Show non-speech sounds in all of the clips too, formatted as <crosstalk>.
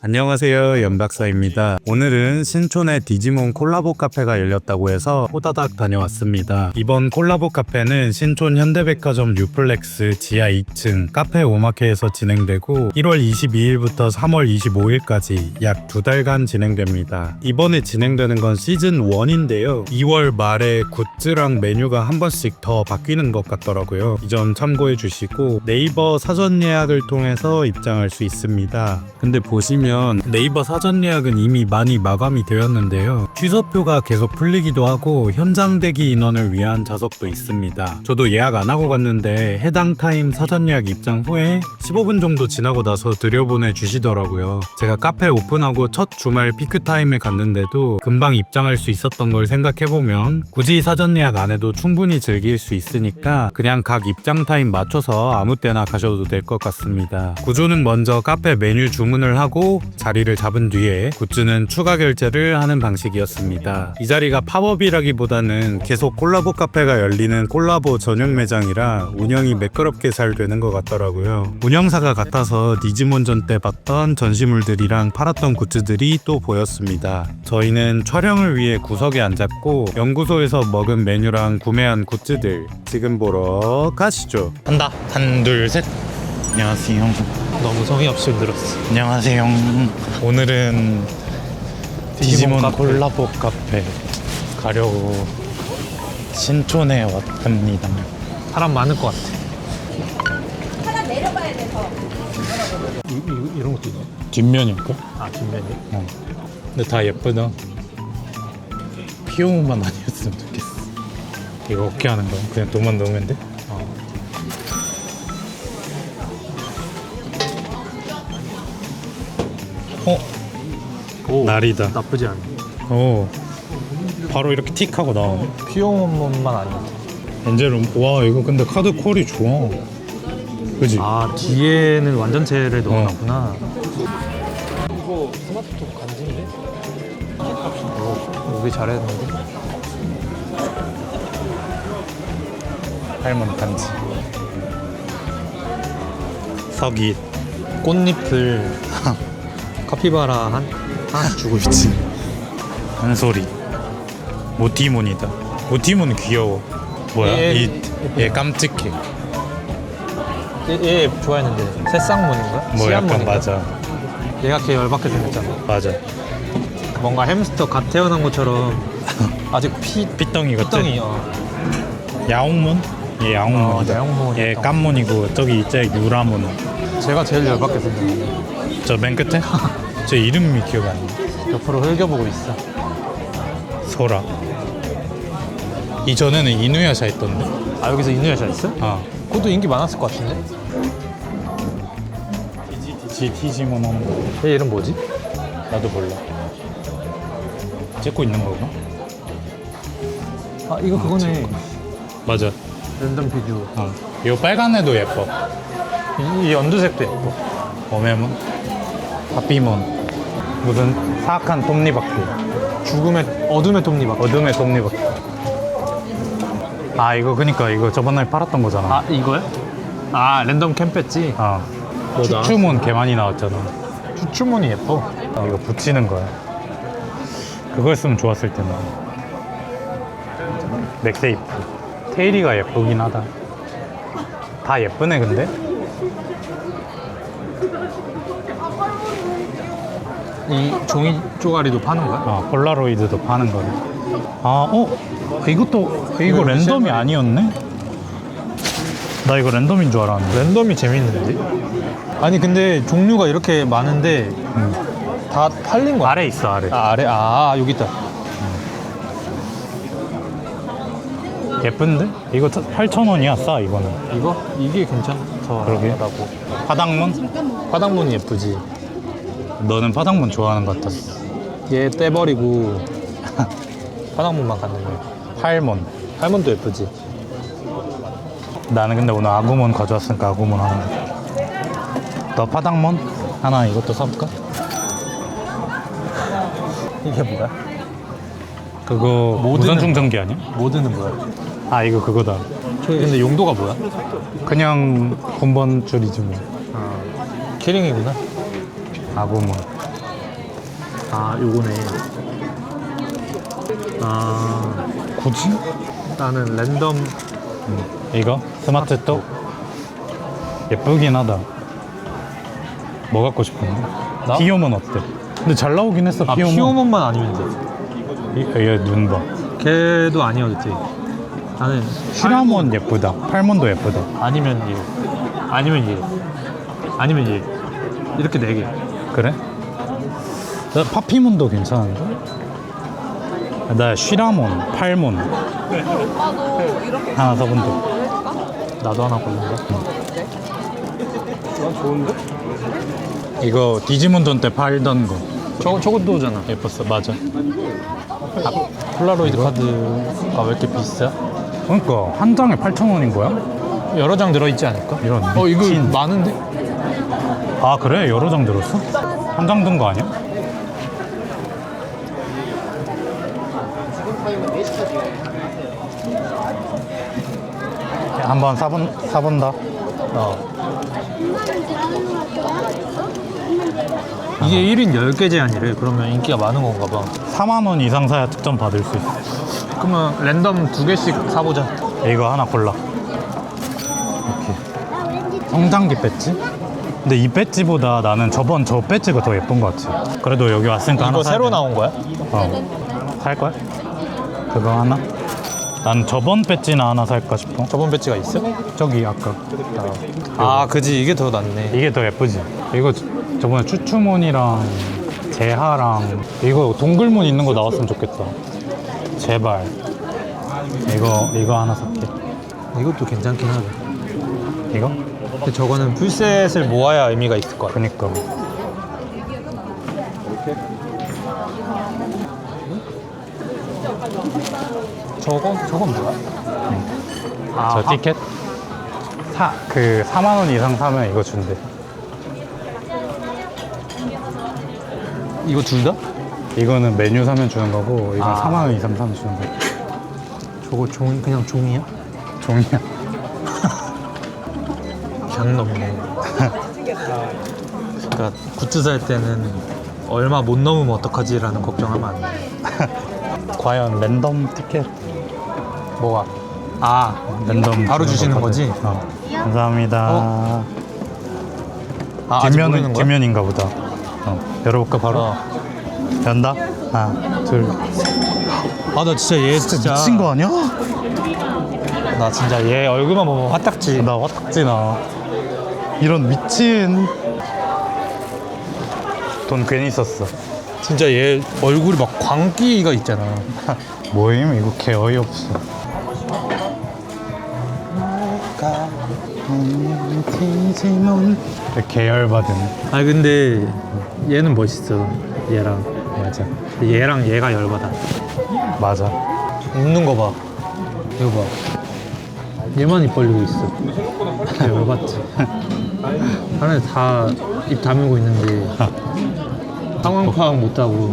안녕하세요 연박사입니다. 오늘은 신촌에 디지몬 콜라보 카페가 열렸다고 해서 호다닥 다녀왔습니다. 이번 콜라보 카페는 신촌 현대백화점 뉴플렉스 지하 2층 카페 오마케에서 진행되고 1월 22일부터 3월 25일까지 약 두 달간 진행됩니다. 이번에 진행되는 건 시즌 1인데요. 2월 말에 굿즈랑 메뉴가 한 번씩 더 바뀌는 것 같더라고요. 이 점 참고해 주시고 네이버 사전 예약을 통해서 입장할 수 있습니다. 근데 보시면 네이버 사전 예약은 이미 많이 마감이 되었는데요. 취소표가 계속 풀리기도 하고 현장 대기 인원을 위한 좌석도 있습니다. 저도 예약 안 하고 갔는데 해당 타임 사전 예약 입장 후에 15분 정도 지나고 나서 들여보내 주시더라고요. 제가 카페 오픈하고 첫 주말 피크 타임에 갔는데도 금방 입장할 수 있었던 걸 생각해보면 굳이 사전 예약 안 해도 충분히 즐길 수 있으니까 그냥 각 입장 타임 맞춰서 아무 때나 가셔도 될 것 같습니다. 구조는 먼저 카페 메뉴 주문을 하고 자리를 잡은 뒤에 굿즈는 추가 결제를 하는 방식이었습니다. 이 자리가 팝업이라기보다는 계속 콜라보 카페가 열리는 콜라보 전용 매장이라 운영이 매끄럽게 잘 되는 것 같더라고요. 운영사가 같아서 디지몬전 때 봤던 전시물들이랑 팔았던 굿즈들이 또 보였습니다. 저희는 촬영을 위해 구석에 앉았고 연구소에서 먹은 메뉴랑 구매한 굿즈들 지금 보러 가시죠. 한다. 한, 둘, 셋. 안녕하세요. 너무 성의 없이 흔들었어. 안녕하세요. 오늘은 디지몬 디지몬 카페. 콜라보 카페 가려고 신촌에 왔답니다. 사람 많을 것 같아. 하나 내려봐야 돼서. 이, 이, 이런 것도 있네. 뒷면일까? 아, 뒷면이. 어. 근데 다 예쁘다. 피오만 아니었으면 좋겠어. 이거 어떻게 하는 거야? 그냥 돈만 넣으면 돼? 어. 어? 오, 날이다. 나쁘지 않네. 오. 바로 이렇게 틱 하고 나오네. 피용만 아니면. 엔젤은 와 이거 근데 카드 콜이 좋아. 그지? 아, 뒤에는 완전체를 넣어놨구나. 이거 스마트폰 간지인데? 어, 여기 잘했는데? 할머니 단지. 서기. 꽃잎을 <laughs> 카피바라 한, 하나씩 주고 싶지. 한 소리. 모티몬이다. 모티몬 귀여워. 뭐야? 얘- 이, 얘 깜찍해. 얘, 얘 좋아했는데. 새쌍문인가? 뭐 약간 씨앗문인가? 맞아. 얘가 걔 열받게 생겼잖아. 맞아. 뭔가 햄스터 갓 태어난 것처럼 <laughs> 아직 피, 삐덩이 같아. 피덩이 어. 야옹몬? 얘 야옹몬이다. 어, 야옹몬, 얘 야옹. 깐몬이고 저기 이제 유라몬. 제가 제일 열받게 생겼네 저맨 끝에? <laughs> 저 이름이 기억 안 나. 옆으로 흘겨보고 있어 소라. 이전에는 이누야샤 있던데. 아 여기서 이누야샤 있어? 아. 그것도 인기 많았을 것 같은데 지 티지몬 하는 거. 얘 이름 뭐지? 나도 몰라. 찍고 있는 거구나. 아 이거 그거네 맞아. 랜덤 비디오 어. 이거 빨간 애도 예뻐. 이, 이 연두색도 예뻐 어메몬, 바비몬, 무슨 사악한 톱니바퀴, 죽음의 어둠의 톱니바퀴 어둠의 톱니바퀴. 아 이거 그니까 이거 저번에 팔았던 거잖아. 아 이거야? 아 랜덤 캠 뺐지 아, 뭐 나- 추추몬 개 많이 나왔잖아. 추추몬이 예뻐 어, 이거 붙이는 거야. 그걸 쓰면 좋았을 텐데. 넥세이프. 테일이가 예쁘긴 하다. 다 예쁘네 근데. 이 종이 쪼가리도 파는 거야? 아 폴라로이드도 파는 거네. 아 어? 이것도 이거 랜덤이 아니었네? 나 이거 랜덤인 줄 알았는데. 랜덤이 재밌는데? 아니 근데 종류가 이렇게 많은데 다 팔린 거야? 아래 있어 아래. 아 아래? 아 여기 있다 예쁜데? 이거 8,000원이야 싸 이거는. 이거? 이게 괜찮더라고 그러게. 파당문? 화당문이 예쁘지 너는 파당문 좋아하는 것 같았어. 얘 떼버리고 <laughs> 화당문만 갖는 거야 팔몬. 할몬도 예쁘지 나는 근데 오늘 아구몬 가져왔으니까 아구몬 하나. 너 파당몬? 하나 이것도 사볼까? <laughs> 이게 뭐야? 그거 무선 충전기 아니야? 모드는 뭐야? 아 이거 그거다. 근데 용도가 뭐야? 그냥 본번 줄이지 뭐. 키링이구나 아구몬. 아 요거네 아 굳이? 나는 랜덤 이거? 스마트 톡? 예쁘긴 하다. 뭐 갖고 싶은데? 나? 피오몬 어때? 근데 잘 나오긴 했어, 아 피오몬. 피오몬만 아니면 돼 이- 얘눈 봐. 걔도 돼 나는 시라몬 예쁘다. 팔몬도 예쁘다. 아니면 얘 아니면 얘 아니면 얘 이렇게 네 개 그래? 나 파피몬도 괜찮은데? 나 쉬라몬, 팔몬 오빠도 이렇게 하나 사본다. 나도 하나 고른다 이거 디지몬돈 때 팔던 거 저거 저것도잖아 예뻤어, 맞아. 폴라로이드 카드가 왜 이렇게 비싸? 그러니까 한 장에 8,000원인 거야? 여러 장 들어있지 않을까? 이런 어 이거 미친. 많은데? 아 그래? 여러 장 들었어? 한 장 든 거 아니야? 한번 사본, 사본다. 어 이게 1인 10개 제한이래 그러면 인기가 많은 건가 봐 4만 원 이상 사야 특전 받을 수 있어. 그러면 랜덤 두 개씩 사보자 이거 하나 골라. 이렇게. 성장기 배지? 근데 이 배지보다 나는 저번 저 배지가 더 예쁜 것 같아. 그래도 여기 왔으니까 하나 이거 사야 새로 돼. 나온 거야? 어. 살 거야? 그거 하나? 난 저번 배지나 하나 살까 싶어. 저번 배지가 있어? 저기 아까. 아 그지 이게 더 낫네 이게 더 예쁘지? 이거 저- 저번에 추추몬이랑 재하랑 이거 동글몬 있는 거 나왔으면 좋겠다. 제발. 이거 이거 하나 살게. 이것도 괜찮긴 하다 이거? 근데 저거는 풀셋을 모아야 의미가 있을 것 같아 그니까. 저건 저건 뭐야? 아, 저 티켓? 사, 그 4만 원 이상 사면 이거 준대. 이거 둘 다? 이거는 메뉴 사면 주는 거고 이건 아. 4만 원 이상 사면 주는 거. 저거 종이 그냥 종이야? 종이야. 장 넘네 그러니까 굿즈 살 때는 얼마 못 넘으면 어떡하지라는 걱정하면 안 돼 <laughs> 과연 랜덤 티켓 뭐가? 아 랜덤 바로 주시는. 거지? 어. 감사합니다. 아, 아직 뒷면은 모르는 거야? 뒷면인가 보다. 어. 열어볼까 바로? 어. 연다. 하나, 둘. 아 나 진짜 얘 진짜 미친 거 아니야? 나 진짜 얘 얼굴만 보면 화딱지 나 화딱지 나. 이런 미친. 돈 괜히 썼어. 진짜 얘 얼굴이 막 광기가 있잖아. <laughs> 뭐임? 이거 개 어이없어. 계열받은 아 근데 얘는 멋있어 얘랑. 맞아. 얘랑 얘가 열받아. 맞아. 웃는 거봐. 이거 봐. 얘만 입 벌리고 있어. <laughs> 열받지 하늘 다 입 다물고 있는데 <laughs> 상황 파악 못하고.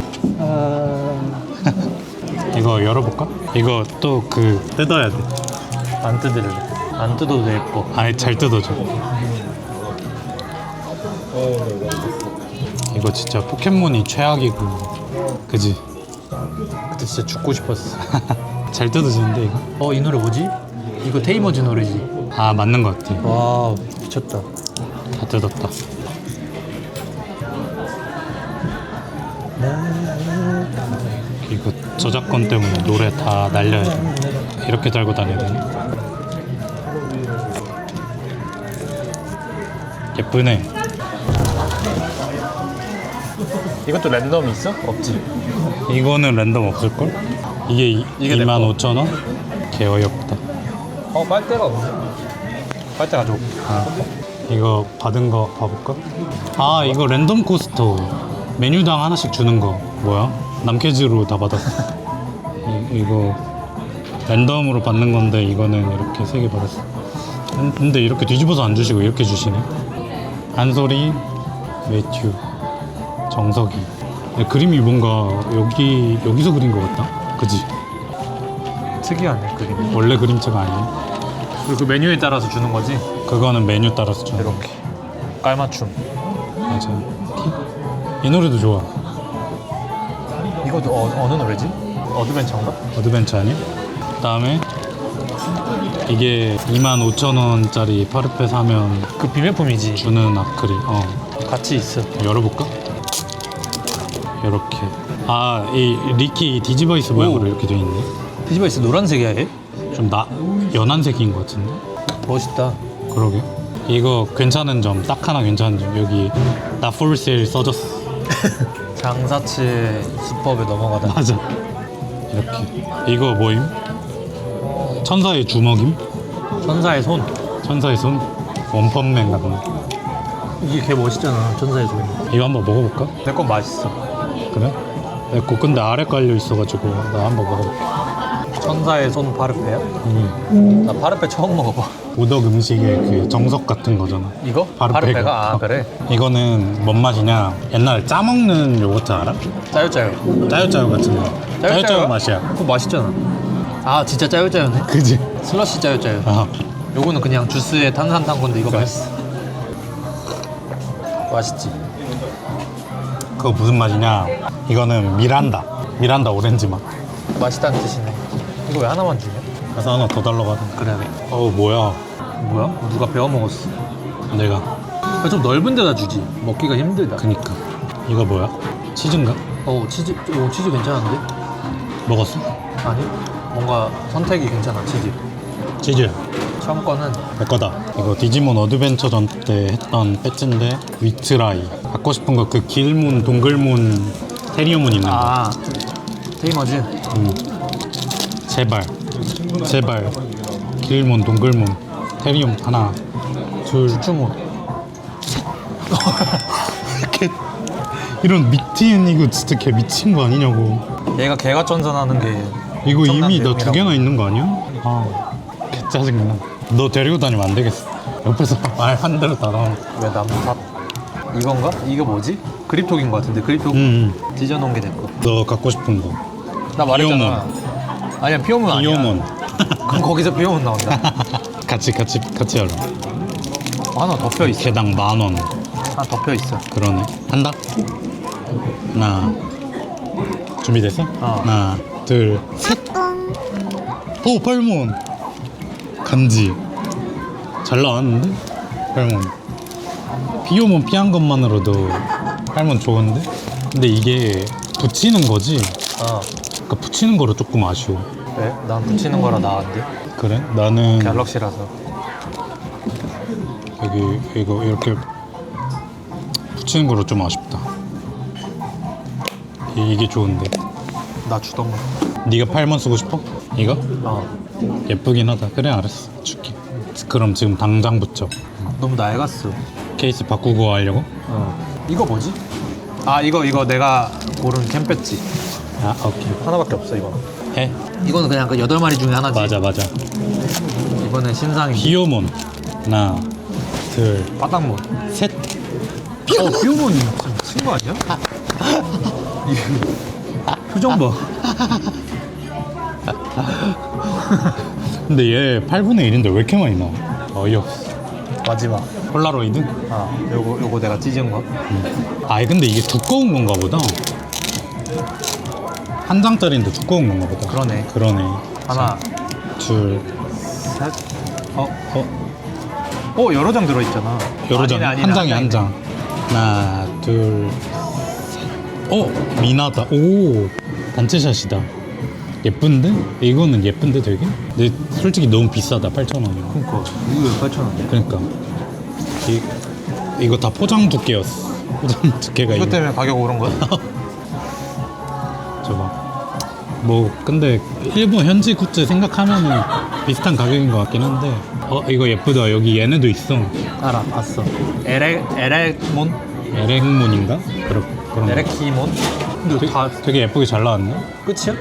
이거 열어볼까? 이거 또 그 뜯어야 돼. 안 뜯을래. 안 뜯어도 예뻐 아니 잘 뜯어줘. 이거 진짜 포켓몬이 최악이고. 그지? 그때 진짜 죽고 싶었어. <laughs> 잘 뜯어지는데 이거? 어 이 노래 뭐지? 이거 테이머즈 노래지. 아 맞는 것 같아. 와 미쳤다 다 뜯었다. 이거 저작권 때문에 노래 다 날려야 돼. 이렇게 달고 다녀야 되네 예쁘네. 이것도 랜덤 있어? 없지? 이거는 랜덤 없을걸? 이게, 이- 이게 내 25,000원? 개 어이없다. 어 빨대가 없네. 빨대 가져올게. 아, 이거 받은 거 봐볼까? 아 이거 랜덤 코스터. 메뉴당 하나씩 주는 거. 뭐야? 남캐즈로 다 받았어. <laughs> 이, 이거 랜덤으로 받는 건데 이거는 이렇게 세 개 받았어. 근- 근데 이렇게 뒤집어서 안 주시고 이렇게 주시네. 한소리 매튜 정석이. 그림이 뭔가 여기 여기서 그린 것 같다? 그지? 특이하네 그림 원래 그림체가 아니야. 그리고 그 메뉴에 따라서 주는 거지 그거는 메뉴 따라서 거 이렇게 깔맞춤 맞아. 이 노래도 좋아. 이거 어, 어느 노래지? 어드벤처인가? 어드벤처 아니야? 그다음에 이게 25,000원짜리 파르페 사면 그 비매품이지. 주는 아크릴. 어. 같이 있어. 열어볼까? 이렇게. 아, 이 리키 디지버 이스 모양으로 오. 이렇게 돼 있네. 있어. 노란색이야 얘? 좀 나, 연한색인 것 같은데? 멋있다. 그러게. 이거 괜찮은 점, 딱 하나 괜찮은 점. 여기 나 풀세일 써줬어. <laughs> 장사치 수법에 넘어가다. 맞아. 이렇게. 이거 뭐임? 천사의 주먹임? 천사의 손. 천사의 손? 원펀맨 같은 거. 이게 개 멋있잖아. 천사의 손. 이거 한번 먹어볼까? 내 건 맛있어. 그래? 내 거 근데 아래 깔려 있어가지고 나 한번 먹어볼게. 천사의 손 파르페야? 음. 나 파르페 처음 먹어봐. 우덕 음식의 그 정석 같은 거잖아. 이거? 파르페가. 파르페가? 아 그래? 이거는 뭔 맛이냐? 옛날 짜먹는 요거트 알아? 짜요짜요. 짜요짜요 같은 거. 짜요짜요 맛이야. 그거 맛있잖아. 아 진짜 짜요짜요네. 그지? 슬러시 짜요짜요. 아, 요거는 그냥 주스에 탄산 탄 건데 이거? 맛있어. 맛있지. 그거 무슨 맛이냐? 이거는 미란다. 미란다 오렌지 맛. 맛있다는 뜻이네. 이거 왜 하나만 주냐? 그래서 하나 더 달라고 하던데. 그래. 어우 뭐야? 뭐야? 누가 배워 먹었어? 내가. 아, 좀 넓은 데다 주지. 먹기가 힘들다. 그니까. 이거 뭐야? 치즈인가? 어 치즈, 오 치즈 괜찮은데? 먹었어? 아니? 뭔가 선택이 괜찮아 치즈. 치즈. 처음 거는 내 거다. 이거 디지몬 어드벤처 전 때 했던 배지인데 위트라이. 갖고 싶은 거 그 길문 동글문 테리오문 있는 거. 아 테이머즈. 음. 제발. 제발. 길문 동글문 테리움 하나 둘 주문. <laughs> 이렇게 이런 미친 이거 진짜 개 미친 거 아니냐고. 얘가 개가 전전하는 게 이거 이미 나두 내용이라고. 개나 있는 거 아니야? 아, 개 짜증나. 너 데리고 다니면 안 되겠어. 옆에서 <laughs> 말 한 대로 따라. 왜 남탓? 이건가? 이거 뭐지? 그립톡인 것 같은데 그립톡 응. 뒤져놓은 게 내거. 너 갖고 싶은 거. 나 말했잖아. 아니야 피오문 아니야. 이오몬. 그럼 거기서 피오문 나온다. <laughs> 같이 같이 같이 열어. 하나 덮여 있어. 개당 만 원. 하나 덮여 있어. 그러네. 한다. 하나. 준비됐어? 어. 하나, 둘, 셋. 오, 팔몬. 간지. 잘 나왔는데? 팔몬. 피오몬 피한 것만으로도 팔몬 좋은데? 근데 이게 붙이는 거지. 어. 그러니까 붙이는 거로 조금 아쉬워. 왜? 난 붙이는 거라 나은데. 그래? 나는 갤럭시라서. 여기 이거 이렇게 붙이는 거로 좀 아쉽다. 이- 이게 좋은데. 나 주던가. 네가 팔만 쓰고 싶어? 이거? 어. 예쁘긴 하다. 그래 알았어. 줄게. 그럼 지금 당장 붙여. 너무 낡았어. 케이스 바꾸고 하려고? 어. 이거 뭐지? 아 이거 이거 내가 고른 캠 배지. 아 오케이. 하나밖에 없어 이거. 해. 이거는 그냥 그 여덟 마리 중에 하나지. 맞아 맞아. 이번엔 신상이. 비오몬. 하나, 둘, 바닥몬. 셋. 어 비오몬이 친거 아니야? 이- <laughs> 표정 봐. 근데 얘 8분의 1인데 왜 이렇게 많이 나와? 어이없어. 마지막. 폴라로이드? 아 요거 요거 내가 찢은 거. 아 근데 이게 두꺼운 건가 보다. 한 장짜리인데 두꺼운 건가 보다. 그러네. 그러네. 하나, 둘, 셋. 어, 어, 어 여러 장 들어 있잖아. 여러 장, 한 장에 한 장. 하나, 둘, 셋. 어, 미나다. 오, 단체샷이다. 예쁜데? 이거는 예쁜데 되게? 근데 솔직히 너무 비싸다. 8,000원이면. 그니까 이거 왜 8천 원이야? 그러니까 이, 이거 다 포장 두께였어. 포장 두께가 이것 이거. 때문에 가격 오른 거야? <laughs> 저거. 뭐 근데 일본 현지 굿즈 생각하면은 비슷한 가격인 것 같긴 한데. 어 이거 예쁘다. 여기 얘네도 있어. 알아, 봤어. 에레 에레몬, 에렉몬인가? 그런 그런. 거. 에레키몬. 근데 되게, 다 되게 예쁘게 잘 나왔네. 끝이야?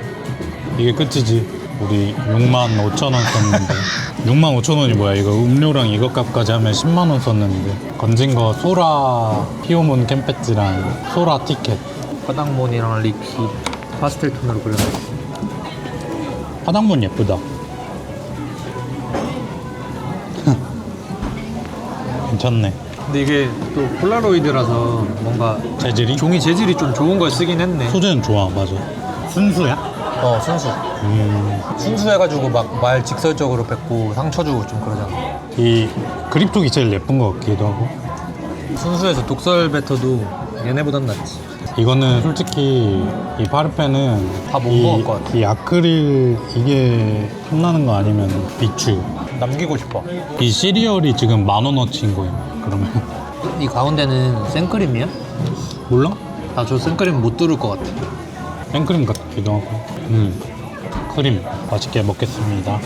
이게 끝이지. 우리 6만 5천 원 썼는데 <laughs> 6만 5천 원이 뭐야 이거 음료랑 이것 값까지 하면 10만 원 썼는데 건진 거 소라 피오몬 캠페지랑 소라 티켓 바닥몬이랑 리키 파스텔 톤으로 그려놨어. 화장문 예쁘다. <laughs> 괜찮네. 근데 이게 또 폴라로이드라서 뭔가 재질이? 종이 재질이 좀 좋은 걸 쓰긴 했네. 소재는 좋아 맞아. 순수야? 어 순수. 음, 순수해가지고 막 말 직설적으로 뱉고 상처 주고 좀 그러잖아. 이 그립 쪽이 제일 예쁜 것 같기도 하고. 순수해서 독설 뱉어도 얘네보단 낫지 이거는 솔직히 이 파르페는 다못 이- 먹을 것 같아. 이 아크릴 이게 탐나는 거 아니면 비추. 남기고 싶어. 이 시리얼이 지금 만 원어치인 거예요 그러면. 이 가운데는 생크림이야? 몰라? 아저 생크림 못 뚫을 것 같아. 생크림 같기도 하고. 음. 크림 맛있게 먹겠습니다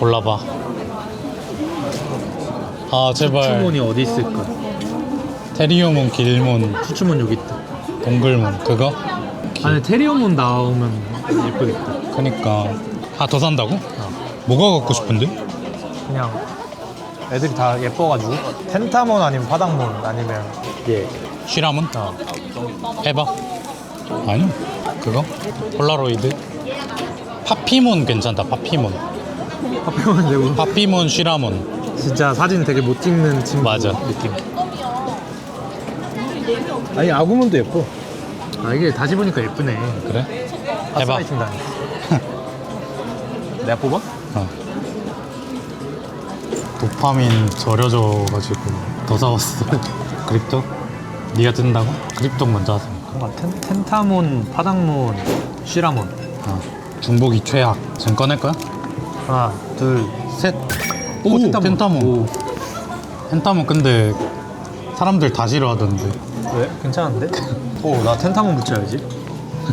골라봐 아 제발 추천문이 어디 있을까? 테리오몬 길몬 추천문 여기 있다 동글몬 그거? 안에 테리오몬 나오면 예쁘겠다 그니까 아 더 산다고? 뭐가 갖고 싶은데? 그냥 애들이 다 예뻐가지고 텐타몬 아니면 바닥몬 아니면 얘 쉬라몬? 어. 해봐 아니 그거? 폴라로이드? 파피몬 괜찮다 파피몬 파피몬 되고 파피몬 쉬라몬 진짜 사진 되게 못 찍는 친구 맞아. 느낌 아니 아구몬도 예뻐 아 이게 다시 보니까 예쁘네 그래? 해봐 가스라이팅 당했어 <laughs> 내가 뽑아? 어. 도파민 절여져가지고 더 사왔어 <laughs> 그립톡? 네가 뜬다고? 그립톡 먼저 하세요 뭔가 텐, 텐타몬, 파닥몬, 시라몬 어. 중복이 최악 지금 꺼낼 거야? 하나 둘 셋. 오! 펜타몬. 오. 펜타몬 근데 사람들 다 싫어하던데. 왜? 괜찮은데? <laughs> 오 나 텐타몬 붙여야지.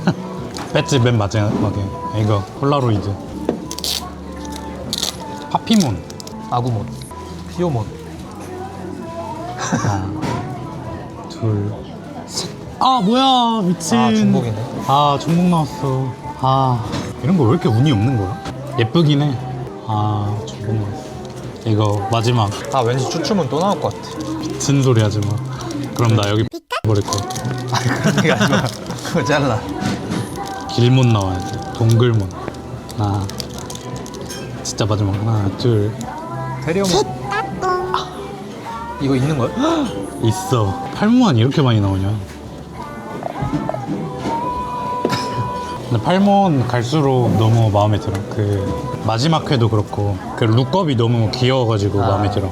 <laughs> 배지 맨 마지막에. 이거 폴라로이드. 파피몬. 아구몬. 피오몬. <laughs> 아 뭐야 미친. 아 중복이네. 아 중복 나왔어. 아. 이런 거 왜 이렇게 운이 없는 거야? 예쁘긴 해 아 나왔어 이거 마지막. 아 왠지 추춤은 또 나올 것 같아. 미친 소리 하지 마. 그럼 나 여기 버릴 거야. 그런 얘기 하지 마 그거 잘라. 길몬 나와야 돼. 동글몬 하나 진짜 마지막. 하나 둘. 테리오몬 이거 있는 거야? <gasps> 있어. 팔모만 이렇게 많이 나오냐 근데 팔몬 갈수록 너무 마음에 들어 그 마지막 회도 그렇고 그 룩업이 너무 귀여워가지고 아. 마음에 들어